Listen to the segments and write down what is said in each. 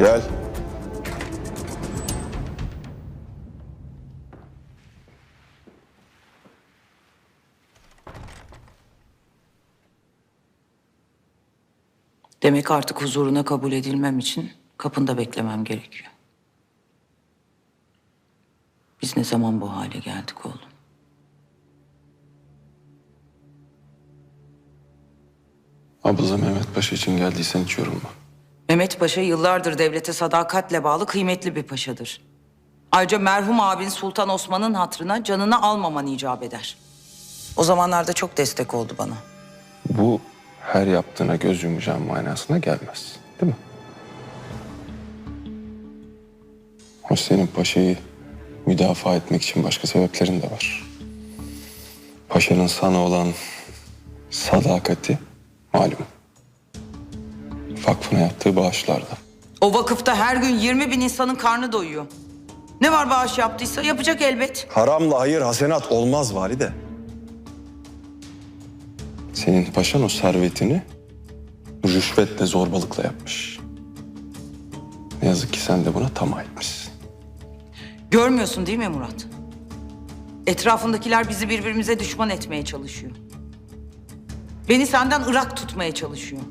Gel. Demek artık huzuruna kabul edilmem için kapında beklemem gerekiyor. Biz ne zaman bu hale geldik oğlum? Abla Mehmet Paşa için geldiysen hiç yorulma. Mehmet Paşa yıllardır devlete sadakatle bağlı kıymetli bir paşadır. Ayrıca merhum abin Sultan Osman'ın hatrına canını almaman icap eder. O zamanlarda çok destek oldu bana. Bu her yaptığına göz yumacağın manasına gelmez. Değil mi? O senin paşayı müdafaa etmek için başka sebeplerin de var. Paşanın sana olan sadakati malum. Vakfına yaptığı bağışlarda. O vakıfta her gün 20 bin insanın karnı doyuyor. Ne var bağış yaptıysa yapacak elbet. Haramla hayır hasenat olmaz valide. Senin paşan o servetini rüşvetle zorbalıkla yapmış. Ne yazık ki sen de buna tamah etmişsin. Görmüyorsun değil mi Murat? Etrafındakiler bizi birbirimize düşman etmeye çalışıyor. Beni senden ırak tutmaya çalışıyor.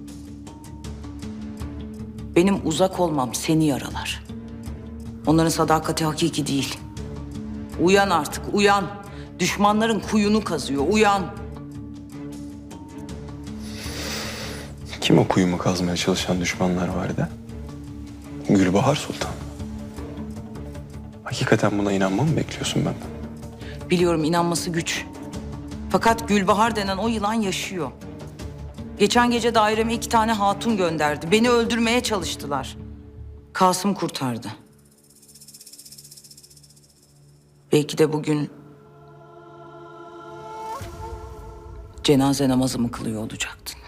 Benim uzak olmam seni yaralar. Onların sadakati hakiki değil. Uyan artık, uyan. Düşmanların kuyunu kazıyor, uyan. Kim o kuyumu kazmaya çalışan düşmanlar vardı? Gülbahar Sultan. Hakikaten buna inanmamı mı bekliyorsun benden? Biliyorum inanması güç. Fakat Gülbahar denen o yılan yaşıyor. Geçen gece daireme iki tane hatun gönderdi. Beni öldürmeye çalıştılar. Kasım kurtardı. Belki de bugün cenaze namazımı kılıyor olacaktın.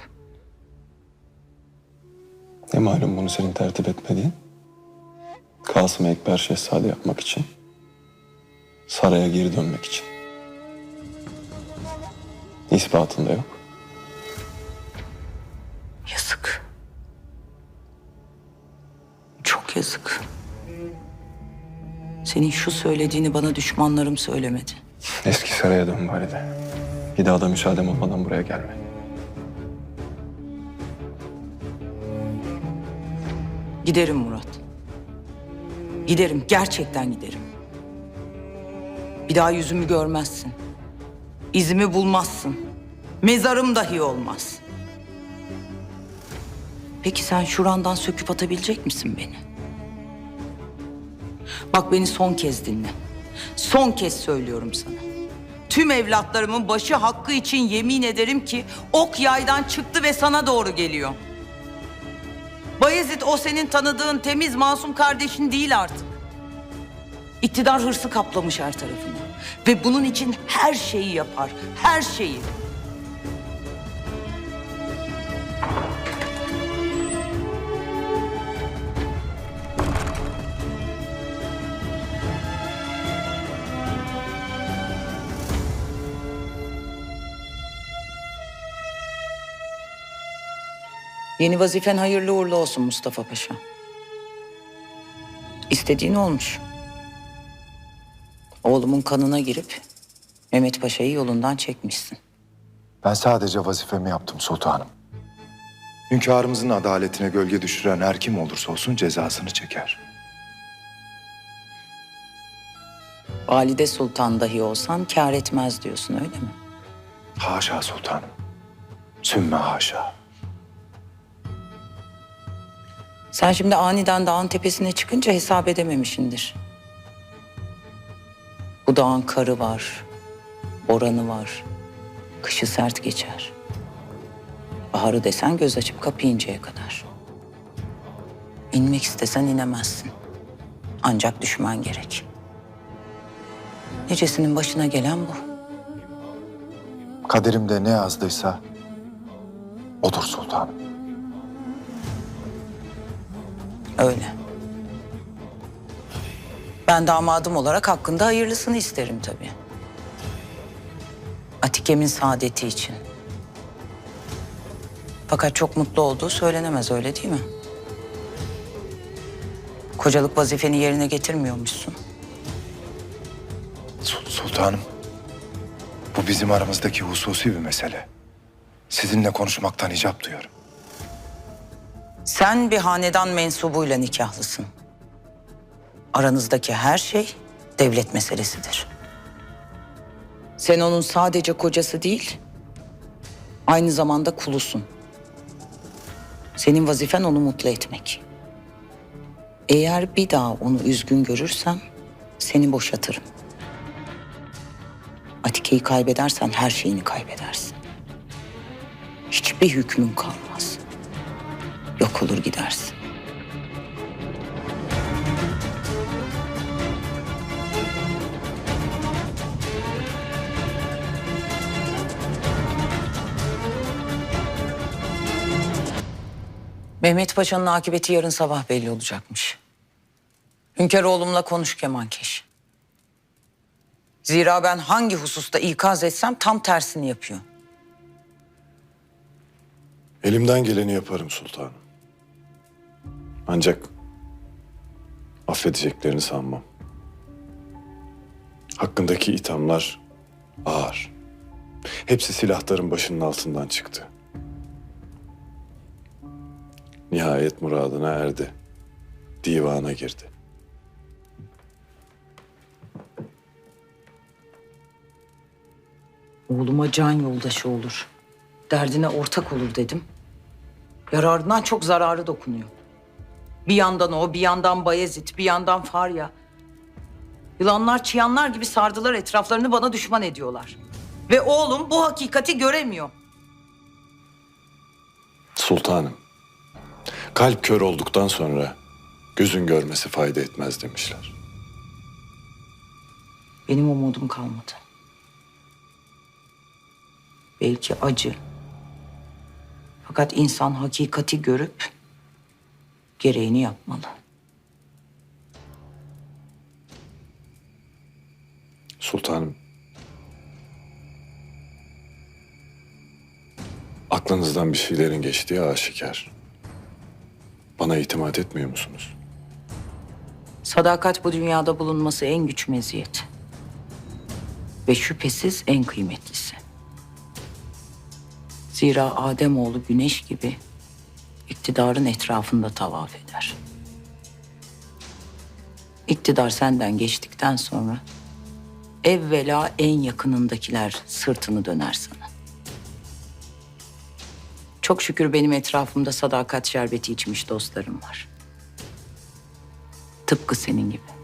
Ne malum bunu senin tertip etmediğin? Kasım Ekber Şehzade yapmak için. Saraya geri dönmek için. İspatında yok. Yazık. Çok yazık. Senin şu söylediğini bana düşmanlarım söylemedi. Eski saraya dön bari de. Bir daha da müsaadem olmadan buraya gelme. Giderim Murat. Giderim, gerçekten giderim. Bir daha yüzümü görmezsin. İzimi bulmazsın. Mezarım dahi olmaz. Peki sen şurandan söküp atabilecek misin beni? Bak beni son kez dinle. Son kez söylüyorum sana. Tüm evlatlarımın başı hakkı için yemin ederim ki ok yaydan çıktı ve sana doğru geliyor. Bayezid o senin tanıdığın temiz masum kardeşin değil artık. İktidar hırsı kaplamış her tarafını. Ve bunun için her şeyi yapar, her şeyi. Yeni vazifen hayırlı uğurlu olsun Mustafa Paşa. İstediğin olmuş. Oğlumun kanına girip Mehmet Paşa'yı yolundan çekmişsin. Ben sadece vazifemi yaptım sultanım. Hünkârımızın adaletine gölge düşüren her kim olursa olsun cezasını çeker. Valide Sultan dahi olsan kâr etmez diyorsun öyle mi? Haşa sultanım. Sümme haşa. Sen şimdi aniden dağın tepesine çıkınca hesap edememişindir. Bu dağın karı var, boranı var. Kışı sert geçer. Baharı desen göz açıp kapayıncaya kadar. İnmek istesen inemezsin. Ancak düşman gerek. Necesinin başına gelen bu. Kaderimde ne yazdıysa odur sultanım. Öyle. Ben damadım olarak hakkında hayırlısını isterim tabii. Atikem'in saadeti için. Fakat çok mutlu olduğu söylenemez öyle değil mi? Kocalık vazifeni yerine getirmiyormuşsun. Sul- Sultanım. Bu bizim aramızdaki hususi bir mesele. Sizinle konuşmaktan icap duyuyorum. Sen bir hanedan mensubuyla nikahlısın. Aranızdaki her şey devlet meselesidir. Sen onun sadece kocası değil, aynı zamanda kulusun. Senin vazifen onu mutlu etmek. Eğer bir daha onu üzgün görürsem seni boşatırım. Atike'yi kaybedersen her şeyini kaybedersin. Hiçbir hükmün kalmaz. Yok olur gidersin. Mehmet Paşa'nın akıbeti yarın sabah belli olacakmış. Hünkâroğlumla konuş Kemankeş. Zira ben hangi hususta ikaz etsem tam tersini yapıyor. Elimden geleni yaparım sultanım. Ancak affedeceklerini sanmam. Hakkındaki ithamlar ağır. Hepsi silahların başının altından çıktı. Nihayet muradına erdi. Divana girdi. Oğluma can yoldaşı olur. Derdine ortak olur dedim. Yararından çok zararı dokunuyor. Bir yandan o, bir yandan Bayezid, bir yandan Farya. Yılanlar, çıyanlar gibi sardılar etraflarını bana düşman ediyorlar. Ve oğlum bu hakikati göremiyor. Sultanım, kalp kör olduktan sonra gözün görmesi fayda etmez demişler. Benim umudum kalmadı. Belki acı. Fakat insan hakikati görüp gereğini yapmalı. Sultanım. Aklınızdan bir şeylerin geçtiği aşikar. Bana itimat etmiyor musunuz? Sadakat bu dünyada bulunması en güç meziyet. Ve şüphesiz en kıymetlisi. Zira Ademoğlu güneş gibi iktidarın etrafında tavaf eder. İktidar senden geçtikten sonra evvela en yakınındakiler sırtını döner sana. Çok şükür benim etrafımda sadakat şerbeti içmiş dostlarım var. Tıpkı senin gibi.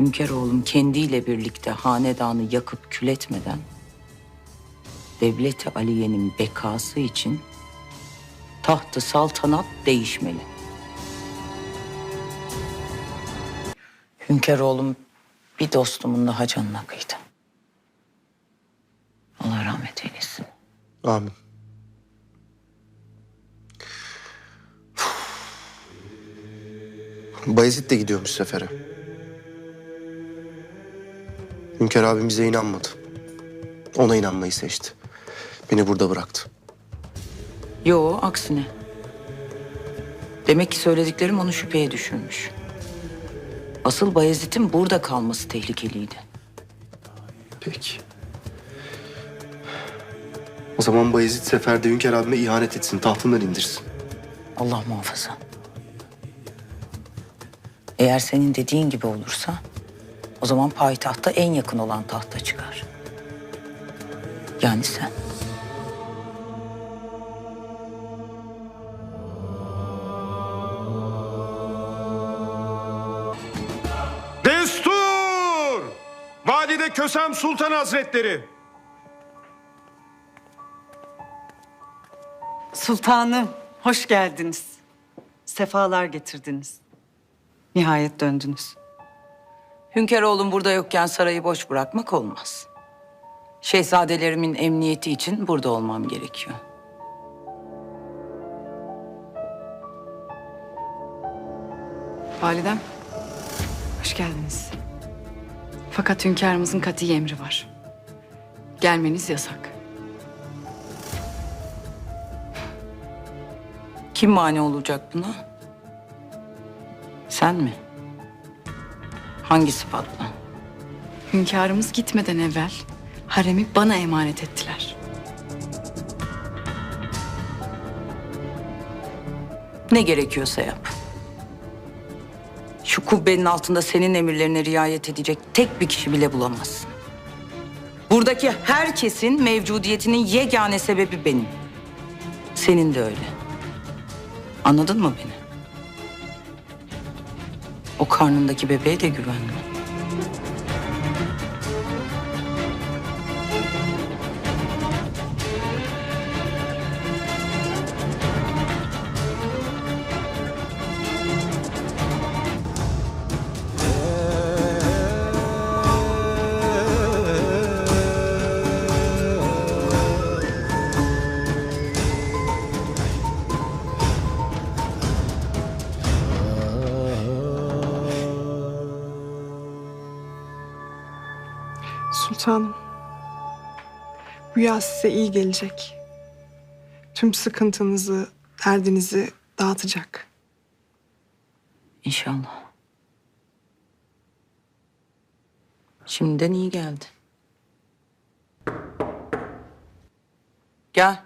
Hünkâroğlum kendiyle birlikte hanedanı yakıp kül etmeden Devleti Aliye'nin bekası için tahtı saltanat değişmeli. Hünkâroğlum bir dostumun daha canına kıydı. Allah rahmet eylesin. Amin. Bayezid de gidiyormuş sefere. Hünkar abim bize inanmadı. Ona inanmayı seçti. Beni burada bıraktı. Yo, aksine. Demek ki söylediklerim onu şüpheye düşürmüş. Asıl Bayezid'in burada kalması tehlikeliydi. Peki. O zaman Bayezid seferde Hünkar abime ihanet etsin, tahtından indirsin. Allah muhafaza. Eğer senin dediğin gibi olursa... ...o zaman payitahta en yakın olan tahta çıkar. Yani sen. Destur! Valide Kösem Sultan Hazretleri. Sultanım, hoş geldiniz. Sefalar getirdiniz. Nihayet döndünüz. Hünkâroğlum burada yokken sarayı boş bırakmak olmaz. Şehzadelerimin emniyeti için burada olmam gerekiyor. Validem, hoş geldiniz. Fakat hünkârımızın kati emri var. Gelmeniz yasak. Kim mani olacak buna? Sen mi? Hangi sıfatla? Hünkârımız gitmeden evvel haremi bana emanet ettiler. Ne gerekiyorsa yap. Şu kubbenin altında senin emirlerine riayet edecek tek bir kişi bile bulamazsın. Buradaki herkesin mevcudiyetinin yegane sebebi benim. Senin de öyle. Anladın mı beni? Karnındaki bebeğe de güvenme. Yaz size iyi gelecek. Tüm sıkıntınızı, derdinizi dağıtacak. İnşallah. Şimdiden iyi geldi. Gel.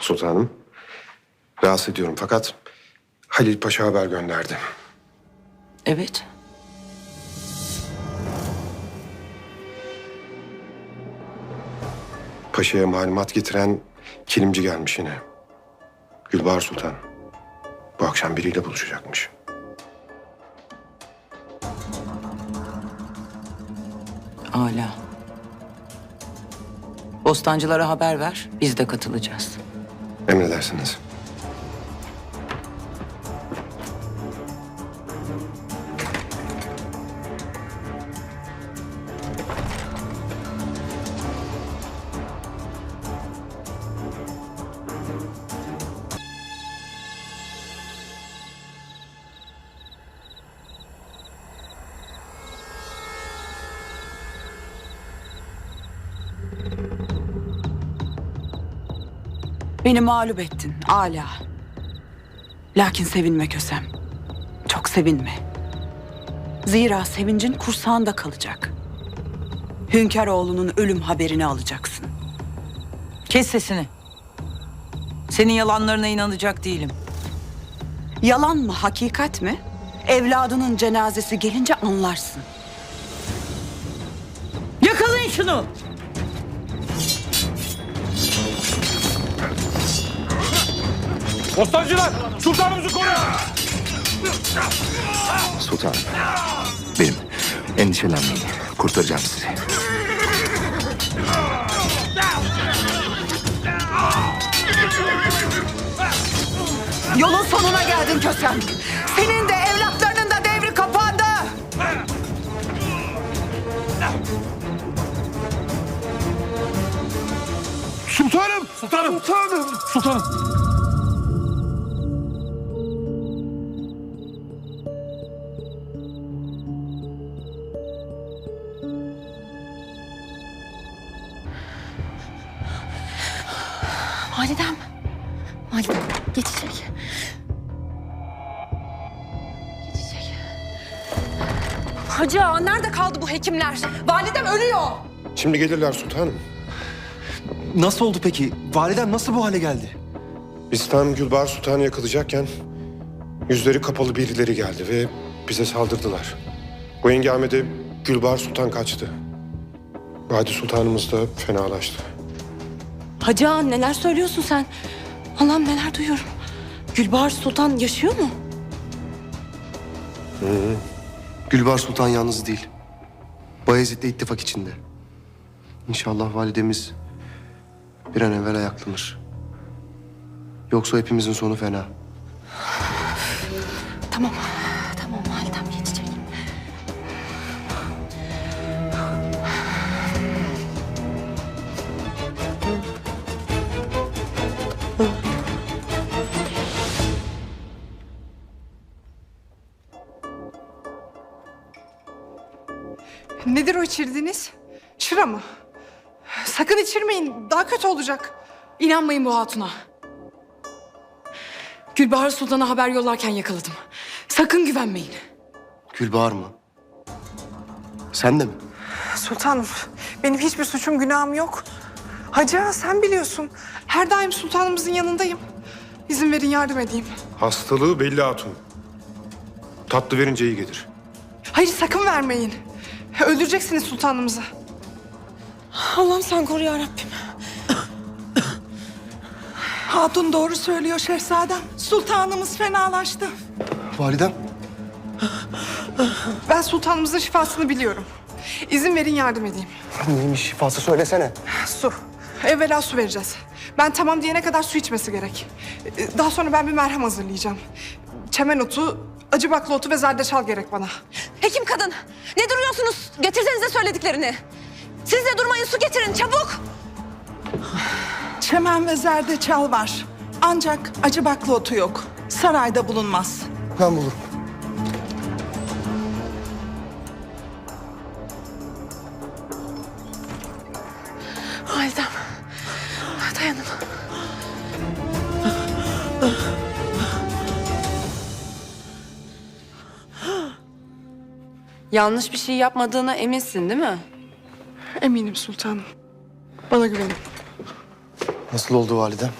Sultanım. Rahatsız ediyorum fakat Halil Paşa haber gönderdi. Evet. Paşa'ya malumat getiren kilimci gelmiş yine. Gülbahar Sultan. Bu akşam biriyle buluşacakmış. Âlâ. Bostancılara haber ver, biz de katılacağız. Emredersiniz. Beni mağlup ettin âlâ. Lakin sevinme Kösem. Çok sevinme. Zira sevincin kursağında kalacak. Hünkâroğlu'nun ölüm haberini alacaksın. Kes sesini. Senin yalanlarına inanacak değilim. Yalan mı, hakikat mi? Evladının cenazesi gelince anlarsın. Yakalayın şunu! Bostancılar! Sultanımızı koruyun! Sultanım. Benim. Endişelenmeyin. Kurtaracağım sizi. Yolun sonuna geldin Kösem. Senin de evlatlarının da devri kapandı. Sultanım! Sultanım! Sultanım! Sultanım! Validem. Validem geçecek. Geçecek. Hacı ağa nerede kaldı bu hekimler? Validem ölüyor. Şimdi gelirler sultanım. Nasıl oldu peki? Validem nasıl bu hale geldi? Biz tam Gülbahar Sultan'ı yakalayacağken yüzleri kapalı birileri geldi ve bize saldırdılar. Bu hengamede Gülbahar Sultan kaçtı. Vadi Sultanımız da fenalaştı. Hacı ağa neler söylüyorsun sen? Allah'ım neler duyuyorum. Gülbahar Sultan yaşıyor mu? Gülbar Sultan yalnız değil. Bayezid'le ittifak içinde. İnşallah validemiz bir an evvel ayaklanır. Yoksa hepimizin sonu fena. Tamam. İçirdiğiniz? Şıra mı? Sakın içirmeyin. Daha kötü olacak. İnanmayın bu hatuna. Gülbahar Sultan'a haber yollarken yakaladım. Sakın güvenmeyin. Gülbahar mı? Sen de mi? Sultanım, benim hiçbir suçum günahım yok. Hacı ağa, sen biliyorsun. Her daim sultanımızın yanındayım. İzin verin yardım edeyim. Hastalığı belli hatun. Tatlı verince iyi gelir. Hayır sakın vermeyin. Öldüreceksiniz sultanımızı. Allah'ım sen koru ya Rabbim. Hatun doğru söylüyor şehzadem. Sultanımız fenalaştı. Validem. Ben sultanımızın şifasını biliyorum. İzin verin yardım edeyim. Neymiş şifası söylesene. Su. Evvela su vereceğiz. Ben tamam diyene kadar su içmesi gerek. Ee, Daha sonra ben bir merhem hazırlayacağım. Çemen otu, acı bakla otu ve zerdeçal gerek bana. Hekim kadın, ne duruyorsunuz? Getirsenize söylediklerini. Siz de durmayın, su getirin çabuk. Çemen ve zerdeçal var. Ancak acı bakla otu yok. Sarayda bulunmaz. Ben bulurum. Validem, dayanın. Yanlış bir şey yapmadığına eminsin değil mi? Eminim sultanım. Bana güvenin. Nasıl oldu validem?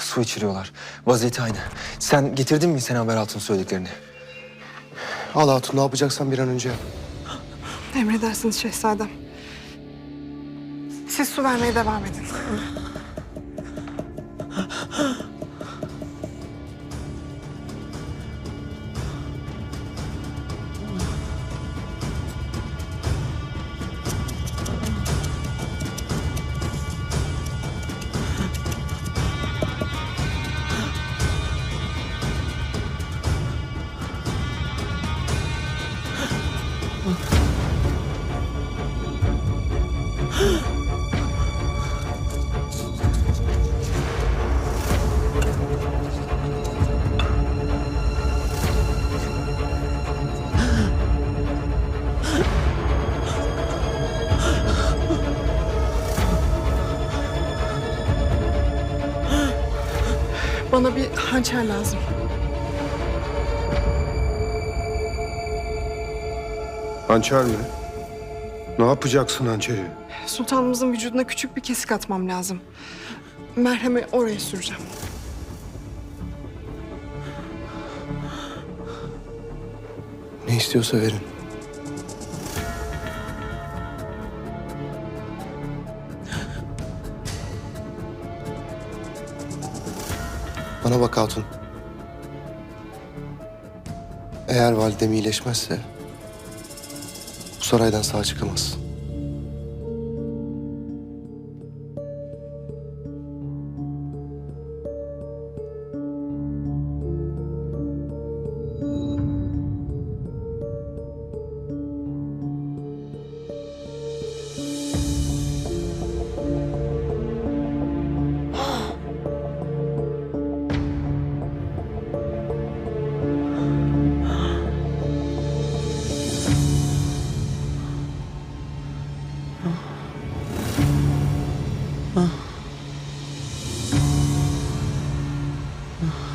Su içiriyorlar. Vaziyeti aynı. Sen getirdin mi sen haber altın söylediklerini? Al hatun ne yapacaksan bir an önce yap. Emredersiniz şehzadem. Siz su vermeye devam edin. Bana bir hançer lazım. Hançer mi? Ne yapacaksın hançeri? Sultanımızın vücuduna küçük bir kesik atmam lazım. Merhemi oraya süreceğim. Ne istiyorsa verin. Bana bak hatun. Eğer validem iyileşmezse bu saraydan sağ çıkamaz. Mm-hmm.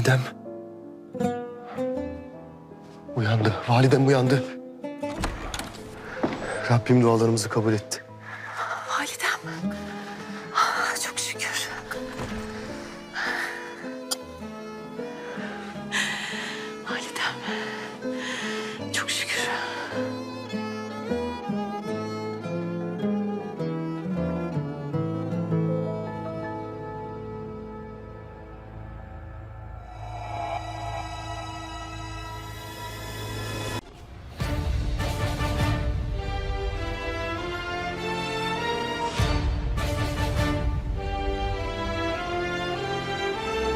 Validem. Uyandı. Validem uyandı. Rabbim dualarımızı kabul etti. Validem.